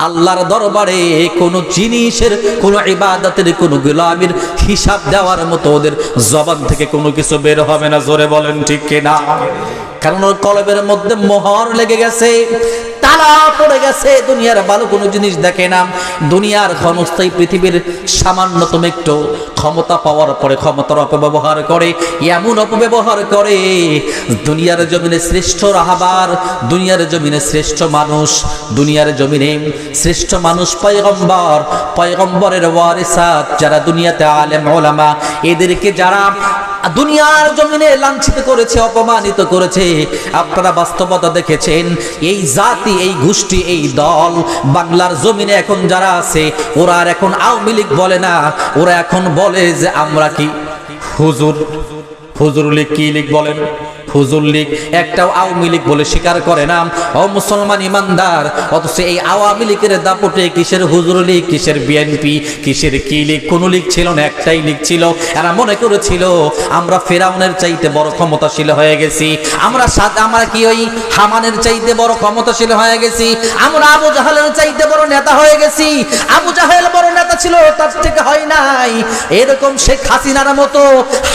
আল্লাহর দরবারে কোনো জিনিসের, কোনো ইবাদতের, কোনো গোলামির হিসাব দেওয়ার মতো ওদের জবান থেকে কোনো কিছু বের হবে না। জোরে বলেন ঠিক কিনা? কারণ ওর কলবের মধ্যে মোহর লেগে গেছে। তালা পড়ে গেছে, দুনিয়ার ভালো কোনো জিনিস দেখে না। দুনিয়ার ক্ষণস্থায়ী পৃথিবীর সামান্যতম একটু ক্ষমতা পাওয়ার পরে ক্ষমতার অপব্যবহার করে, এমন অপব্যবহার করে, দুনিয়ার জমিনে শ্রেষ্ঠ রাহাবার, দুনিয়ার জমিনে শ্রেষ্ঠ মানুষ, দুনিয়ার জমিনে শ্রেষ্ঠ মানুষ পয়গম্বর, পয়গম্বরের ওয়ারিসাত, যারা দুনিয়াতে আলেম, ওলামা, এদেরকে যারা দুনিয়ার জমিনে লাঞ্ছিত করেছে, অপমানিত করেছে। আপনারা বাস্তবতা দেখেছেন, এই জাতি, এই গোষ্ঠী, এই দল, বাংলার জমিনে এখন যারা আছে, ওরা আর এখন আওয়ামী লীগ বলে না, ওরা এখন বলে যে আমরা কি? হুজুর হুজুর লীগ কি লীগ বলেন? হুজুর লীগ একটাও আওয়ামী লীগ বলে স্বীকার করে না। ও মুসলমান ইমানদার, অথচ এই আওয়ামী লীগের দাপটে কিসের হুজুর লীগ, কিসের বিএনপি কিসের কি লীগ, কোন লীগ ছিল না, একটাই লীগ ছিল। এরা মনে করেছিল, আমরা ফেরাউনের চাইতে বড় ক্ষমতাশীল হয়ে গেছি। আমরা সাদ, আমরা কি ওই হামানের চাইতে বড় ক্ষমতাশীল হয়ে গেছি? আমরা আবু জাহালের চাইতে বড় নেতা হয়ে গেছি। আবু জাহেল বড় নেতা ছিল, তার থেকে হয় নাই। এরকম শেখ হাসিনার মতো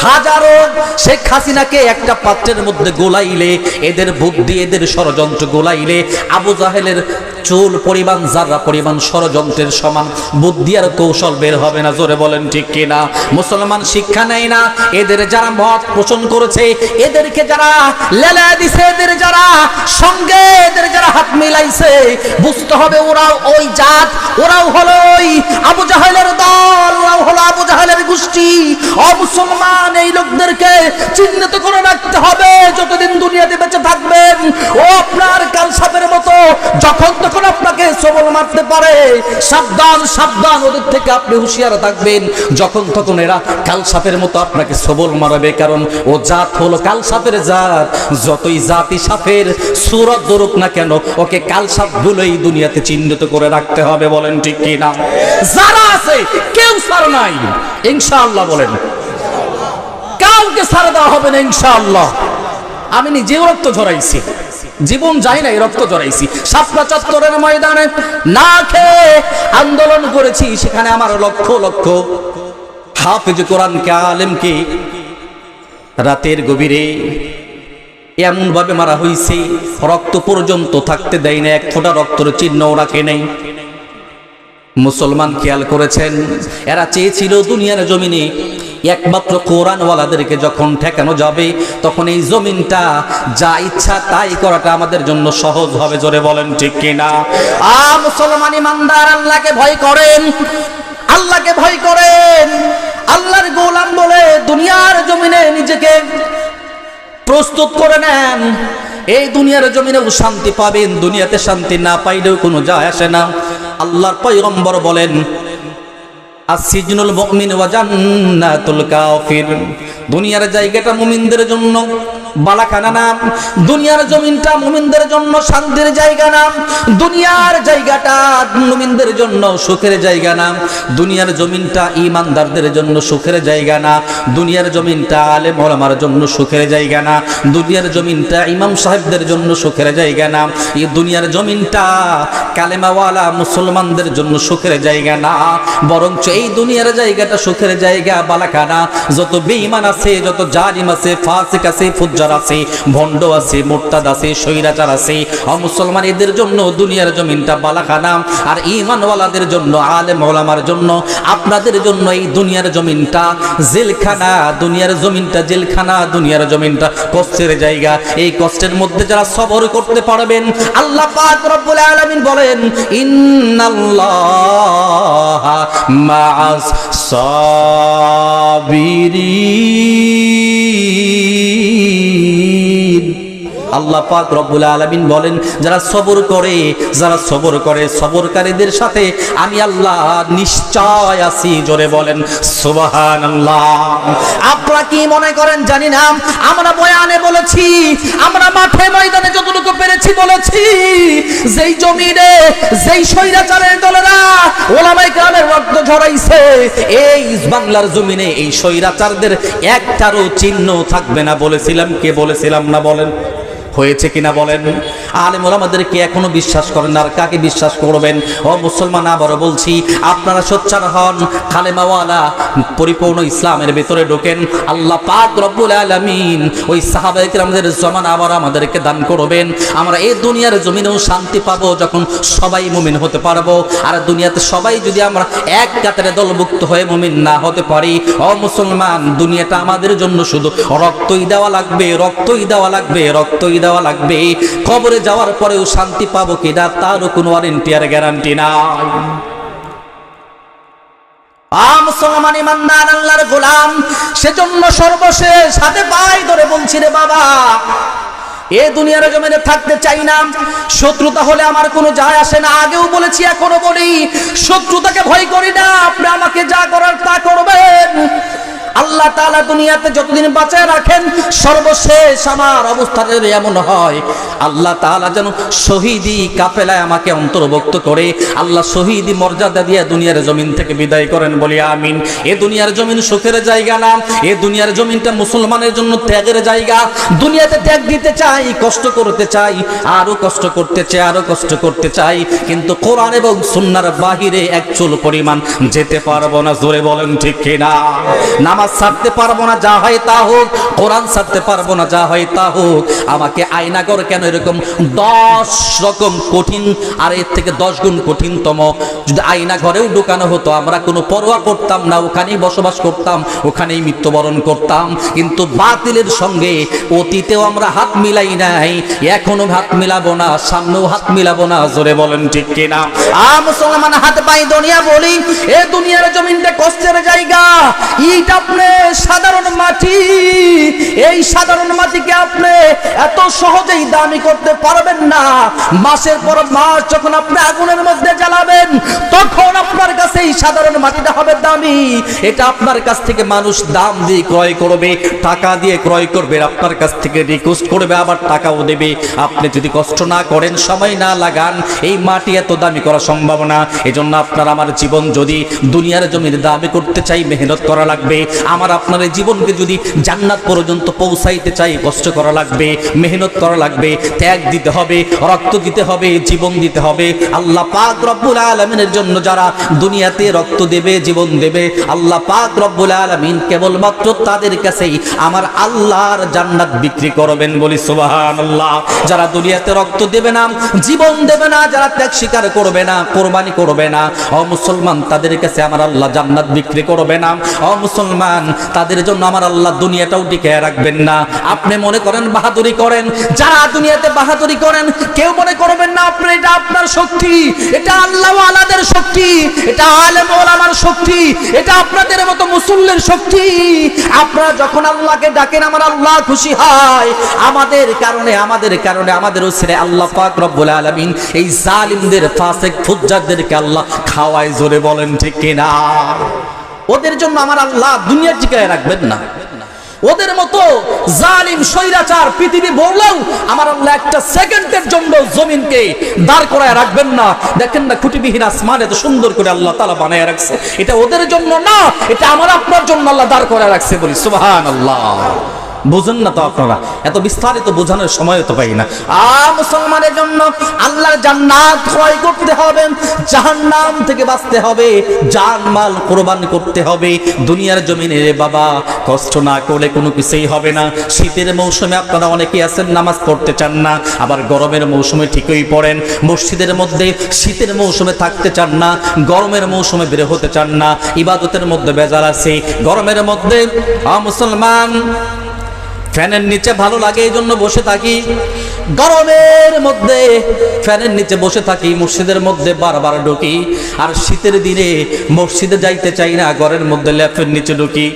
হাজারো শেখ হাসিনাকে একটা পাত্রের মধ্যে গোলাইলে এদের বুদ্ধি এদের ষড়যন্ত্র গোলাইলে আবু জাহেলের চুল, পরিমাণ যারা পরিমাণ ষড়যন্ত্রের সমান, বুদ্ধি আর কৌশল বের হবে না, জোরে বলেন ঠিক কিনা? মুসলমান শিক্ষা নেয় না, এদের যারা মত পোষণ করেছে, এদেরকে যারা লেলা দিছে, এদের যারা সঙ্গে, এদের যারা হাত মিলাইছে, বুঝতে হবে ওরাও ওই জাত, ওরাও হলো ওই আবু জাহেলের দল, ওরাও হলো আবু জাহেলের গোষ্ঠী। অমুসলমান এই লোকদেরকে চিহ্নিত করে রাখতে হবে, যতদিন দুনিয়াতে বেঁচে থাকবেন, ও আপনার কাল সাপের মতো, যখন তখন আপনাকে সবল মারতে পারে, সাবধান সাবধান, ওদের থেকে আপনি হুঁশিয়ার থাকবেন। যখন তখন এরা কাল সাপের মতো আপনাকে সবল মারাবে, কারণ ও জাত হলো কাল সাপের জাত। যতই জাতি সাপের সুরত ধরুক না কেন, ওকে কাল সাপ বলেই দুনিয়াতে চিহ্নিত করে রাখতে হবে, বলেন ঠিক কি না যারা আছে, কেউ সার নাই। ইনশাআল্লাহ বলেন। কাউকে সারা দেওয়া হবে না, ইনশাআল্লাহ। আমি নিজেও রক্ত ঝরাইছি। জীবন যায় নাই, রক্ত জড়াইছি। সাতটা চত্বরের ময়দানে না খেয়ে আন্দোলন করেছি, সেখানে আমার লক্ষ লক্ষ হাফেজ কোরআনকে, আলেমকে রাতের গভীরে এমন ভাবে মারা হয়েছে রক্ত পর্যন্ত থাকতে দেয় না এক ফোঁটা রক্তর চিহ্নও রাখে নেই। মুসলমান খেয়াল করেছেন, এরা চেয়েছিল দুনিয়ার জমিনে একমাত্র কোরআনওয়ালাদেরকে যখন ঠেকানো যাবে, তখন এই জমিনটা যা ইচ্ছা তাই করাটা আমাদের জন্য সহজ হবে, জোরে বলেন ঠিক কিনা? আ মুসলমান ইমানদার, আল্লাহকে ভয় করেন, আল্লাহকে ভয় করেন। আল্লাহর গোলাম বলে দুনিয়ার জমিনে নিজেকে প্রস্তুত করে নেন। এই দুনিয়ার জমিনেও শান্তি পাবেন, দুনিয়াতে শান্তি না পাইলেও কোনো যায় আসে না। আল্লাহর পয়গম্বর বলেন আসিজনুল মুমিন ওয়া জান্নাতুল কাফির। দুনিয়ার জায়গাটা মুমিনদের জন্য। বালাখানা নাম। দুনিয়ার জমিনটা মুমিনদের জন্য শান্তির জায়গা নাম। দুনিয়ার জায়গাটা মুমিনদের জন্য সুখের জায়গা নাম। দুনিয়ার জমিনটা ইমানদারদের জন্য সুখের জায়গা না। দুনিয়ার জমিনটা আলেম ওলামার জন্য সুখের জায়গা না। দুনিয়ার জমিনটা ইমাম সাহেবদের জন্য সুখের জায়গা না। এই দুনিয়ার জমিনটা কালেমাওয়ালা মুসলমানদের জন্য সুখের জায়গা না। বরঞ্চ এই দুনিয়ার জায়গাটা সুখের জায়গা, বালাখানা। যত বেঈমান আছে, যত জালিম আছে, ফাসিক আছে ফুজ্জার আছে, ভণ্ড আছে, মোরতাদ আছে, স্বৈরাচার আছে। অমুসলমান এদের জন্য দুনিয়ার জমিনটা বালাখানা। আর ইমানওয়ালাদের জন্য, আলেম ওলামার জন্য, আপনাদের জন্য এই দুনিয়ার জমিনটা জেলখানা। দুনিয়ার জমিনটা জেলখানা, দুনিয়ার জমিনটা কষ্টের জায়গা। এই কষ্টের মধ্যে যারা সবর করতে পারবেন, আল্লাহ আলামিন বলেন, ইন্নাল্লাহ মাআস সাবিরিন। আল্লাহ পাক রব্বুল আলামিন বলেন, যারা সবর করে, যারা সবর করে সবরকারীদের সাথে, আমি আল্লাহ নিশ্চয় আছি, জোরে বলেন, সুবহানাল্লাহ। আপনারা কি মনে করেন জানি না? আমরা বয়ানে বলেছি, আমরা মাঠে ময়দানে যতটুকু পেরেছি বলেছি, যেই জমিনে, যেই স্বৈরাচারের দলেরা ওলামাই গ্রামের রক্ত ঝরাইছে, এই বাংলার জমিনে এই স্বৈরাচারদের একটারও চিহ্ন থাকবে না বলেছিলাম, কে বলেছিলাম না বলেন? হয়েছে কিনা বলেন? আলেম আমাদেরকে এখনও বিশ্বাস করেন আর কাকে বিশ্বাস করবেন? ও মুসলমান, আবারও বলছি, আপনারা সোচ্চার হন। খালেমাওয়ালা পরিপূর্ণ ইসলামের ভেতরে ঢোকেন। আল্লাহ পাক রব্বুল আলামিন ওই সাহাবায়ে কিরামদের জমান আবার আমাদেরকে দান করবেন। আমরা এই দুনিয়ার জমিনেও শান্তি পাবো যখন সবাই মুমিন হতে পারব। আর দুনিয়াতে সবাই যদি আমরা এক কাতারে দলভুক্ত হয়ে মুমিন না হতে পারি, ও মুসলমান, দুনিয়াটা আমাদের জন্য শুধু রক্তই দেওয়া লাগবে, রক্তই দেওয়া লাগবে, রক্তই দেওয়া লাগবে। কবরে যাওয়ার পরেও শান্তি পাবো কিনা তারও কোনো ওয়ারেন্টি আর গ্যারান্টি নাই। সেজন্য সর্বশেষ হাতে বলছি রে বাবা, এ দুনিয়ার থাকতে চাই না, শত্রুতা হলে আমার কোনো আসে না, আগেও বলেছি, এখনও বলি, শত্রুতাকে ভয় করি না, আপনি আমাকে যা করার তা করবেন। আল্লাহ তাআলা দুনিয়াতে যতদিন বাঁচায় রাখেন, সর্বশেষ আমার অবস্থা যদি এমন হয়, আল্লাহ তাআলা যেন শহীদি কাফেলায় আমাকে অন্তর্ভুক্ত করে, আল্লাহ শহীদি মর্যাদা দিয়ে দুনিয়ার জমিন থেকে বিদায় করেন বলি আমিন। এ দুনিয়ার জমিন সুখের জায়গা না, এ দুনিয়ার জমিনটা মুসলমানের জন্য ত্যাগের জায়গা। দুনিয়াতে ত্যাগ দিতে চাই, কষ্ট করতে চাই, আরও কষ্ট করতে চাই, আরও কষ্ট করতে চাই, কিন্তু কোরআন এবং সুন্নার বাহিরে এক চুল পরিমাণ যেতে পারব না, জোরে বলেন ঠিক কিনা? নামাজ ছাড়তে পারব না, যা হয় তা হোক। কোরআন ছাড়তে পারব না, যা হয় তা হোক। আমাকে আয়নাগর কেন এরকম দশ রকম কঠিন, আর এর থেকে দশ গুণ কঠিনতম? যদি আয়না ঘরেও ঢুকানো হতো, আমরা কোনো পরোয়া করতাম না, ওখানেই বসবাস করতাম, ওখানেই মৃত্যুবরণ করতাম। কিন্তু বাতিলের সঙ্গে অতীতেও আমরা হাত মিলাই নাই, এখনও হাত মিলাবো না, সামনেও হাত মিলাবো না, জোরে বলেন ঠিক কিনা? মুসলমান হাত পাই দুনিয়া বলি, এ দুনিয়ার জমিনটা কষ্টের জায়গা, ইট আপনি সাধারণ মাটি, এই সাধারণ মাটিকে আপনি এত সহজেই দামি করতে পারবেন না। মাসের পর মাস যখন আপনি আগুনের মধ্যে জ্বালাবেন, তখন আপনার কাছে এই সাধারণ মাটিটা হবে দামি। এটা আপনার কাছ থেকে মানুষ দাম দিয়ে ক্রয় করবে, টাকা দিয়ে ক্রয় করবে আপনার কাছ থেকে রিকোয়েস্ট করবে, আবার টাকাও দেবে। আপনি যদি কষ্ট না করেন, সময় না লাগান, এই মাটি এত দামি করা সম্ভব না। এজন্য আপনার আমার জীবন যদি দুনিয়ার জমির দামি করতে চাই, মেহনত করা লাগবে। আমার আপনার এই জীবনকে যদি জান্নাত পর্যন্ত পৌঁছাইতে চাই, কষ্ট করা লাগবে, মেহনত করা লাগবে, ত্যাগ দিতে হবে, রক্ত দিতে হবে, জীবন দিতে হবে। আল্লাহ পাক রব্বুল আলমিনের জন্য যারা দুনিয়াতে রক্ত দেবে, জীবন দেবে, আল্লাহ পাক রব্বুল আলমিন কেবলমাত্র তাদের কাছেই আমার আল্লাহর জান্নাত বিক্রি করবেন বলি সুবাহান আল্লাহ যারা দুনিয়াতে রক্ত দেবে না, জীবন দেবে না, যারা ত্যাগ স্বীকার করবে না, কোরবানি করবে না, অ মুসলমান তাদের কাছে আমার আল্লাহ জান্নাত বিক্রি করবে না, অ মুসলমান তাদের জন্য আমার আল্লাহ দুনিয়াটাও টিকে রাখবেন না। আপনি মনে করেন বাহাদুরি করেন? যারা দুনিয়াতে বাহাদুরি করেন, কেউ মনে করবেন না আপনি এটা আপনার শক্তি, এটা আল্লাহ আলাদের শক্তি, এটা আলেম ওলামার শক্তি, এটা আপনাদের মতো মুসল্লের শক্তি। আপনারা যখন আল্লাহকে ডাকেন, আমার আল্লাহ খুশি হয়। আমাদের কারণে আমাদের কারণে, আমাদের ছেলে আল্লাহ পাক রব্বুল আলামিন এই জালিমদের, ফাসেক, ফুজ্জারদেরকে আল্লাহ খাওয়ায়, জোরে বলেন ঠিক কিনা? ওদের জন্য আমার আল্লাহ দুনিয়ার টিকায় রাখবেন না। ওদের মতো জালিম, স্বৈরাচার পৃথিবী বললেও আমার আল্লাহ একটা সেকেন্ডের জন্য জমিনকে দাঁড় করায় রাখবেন না। দেখেন না খুঁটিবিহীন আসমান এত সুন্দর করে আল্লাহ তালা বানায় রাখছে। এটা ওদের জন্য না, এটা আমার আপনার জন্য আল্লাহ দাঁড় করায় রাখছে বলি সুবাহ আল্লাহ বুঝেন না তো আপনারা, এত বিস্তারিত বোঝানোর সময় তো পাই না। আ মুসলমানের জন্য আল্লাহর জান্নাত ক্রয় করতে হবে, জাহান্নাম থেকে বাঁচতে হবে জান মাল কোরবান করতে হবে, দুনিয়ার জমিনে রে বাবা, কষ্ট না করলে কোনো কিছুই হবে না। শীতের মৌসুমে আপনারা অনেকেই আছেন, নামাজ পড়তে চান না, আবার গরমের মৌসুমে ঠিকই পড়েন, মসজিদের মধ্যে শীতের মৌসুমে থাকতে চান না, গরমের মৌসুমে বের হতে চান না, ইবাদতের মধ্যে বেজার আছে, গরমের মধ্যে মুসলমান ফ্যানের নিচে ভালো লাগে এই জন্য বসে থাকি। গরমের মধ্যে ফ্যানের নিচে বসে থাকি, মসজিদের মধ্যে বারবার ঢুকি। আর শীতের দিনে মসজিদে যাইতে চাই না, ঘরের মধ্যে ল্যাপের নিচে ঢুকি।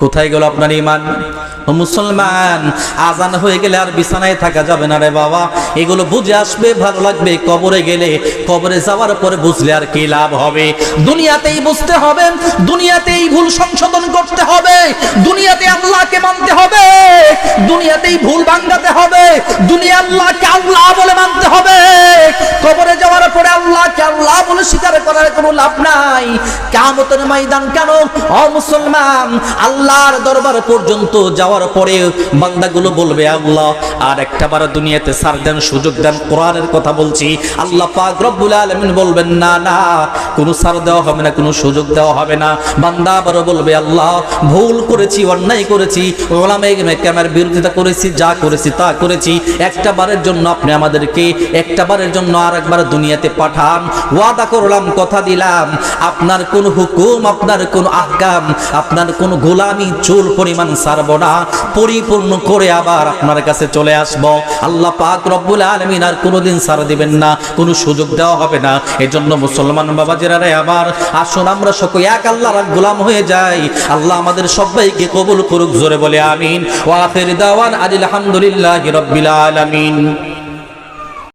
কোথায় গেল আপনার ইমান? মুসলমান, আজান হয়ে গেলে আর বিছানায় থাকা যাবে না রে বাবা। এগুলো বুঝে আসবে, ভালো লাগবে, কবরে গেলে। কবরে যাওয়ার পরে বুঝলে আর কি লাভ হবে। দুনিয়াতেই বুঝতে হবে, দুনিয়াতেই ভুল সংশোধন করতে হবে। দুনিয়াতে আল্লাহকে মানতে হবে, দুনিয়াতেই ভুল ভাঙ্গাতে হবে। দুনিয়া আল্লাহকে আল্লাহ বলে মানতে হবে। কবরে যাওয়ার পরে আল্লাহকে আল্লাহ বলে স্বীকার করার কোনো লাভ নাই। কামতের ময়দান কেন? অ মুসলমান, আল্লাহর দরবার পর্যন্ত যাওয়ার পরে বান্দাগুলো বলবে, আল্লাহ, আর একটা বার দুনিয়াতে সার দেন, সুযোগ দেন, কোরআনের কথা বলছি। আল্লাহ পাক রব্বুল আলামিন বলবেন, না না, কোনো সার দেওয়া হবে না, কোনো সুযোগ দেওয়া হবে না। বান্দা আবারও বলবে, আল্লাহ, ভুল করেছি, অন্যায় করেছি ওলামে ক্যামের বিরোধিতা করেছি, যা করেছি তা করেছি। একটা বারের জন্য আপনি আমাদেরকে, একটা বারের জন্য আর একবার দুনিয়াতে পাঠান। ওয়াদা করলাম, কথা দিলাম। আপনার কোন হুকুম, আপনার কোন আহকাম, আপনার কোন গোলামি, চুল পরিমাণ সারব না। পরিপূর্ণ করে আবার আপনার কাছে চলে আসব। আল্লাহ পাক রব্বুল আলমিন আর কোনোদিন সার দিবেন না, কোনো সুযোগ দেওয়া হবে না। এজন্য মুসলমান বাবা জেরারে আবার আসুন আমরা সকল এক আল্লাহর গোলাম হয়ে যাই। আল্লাহ আমাদের সবাইকে কবুল করুক, জোরে বলে আমিন। ওয়াফির দাওয়ান আলহামদুলিল্লাহ রব্বিল আলামিন।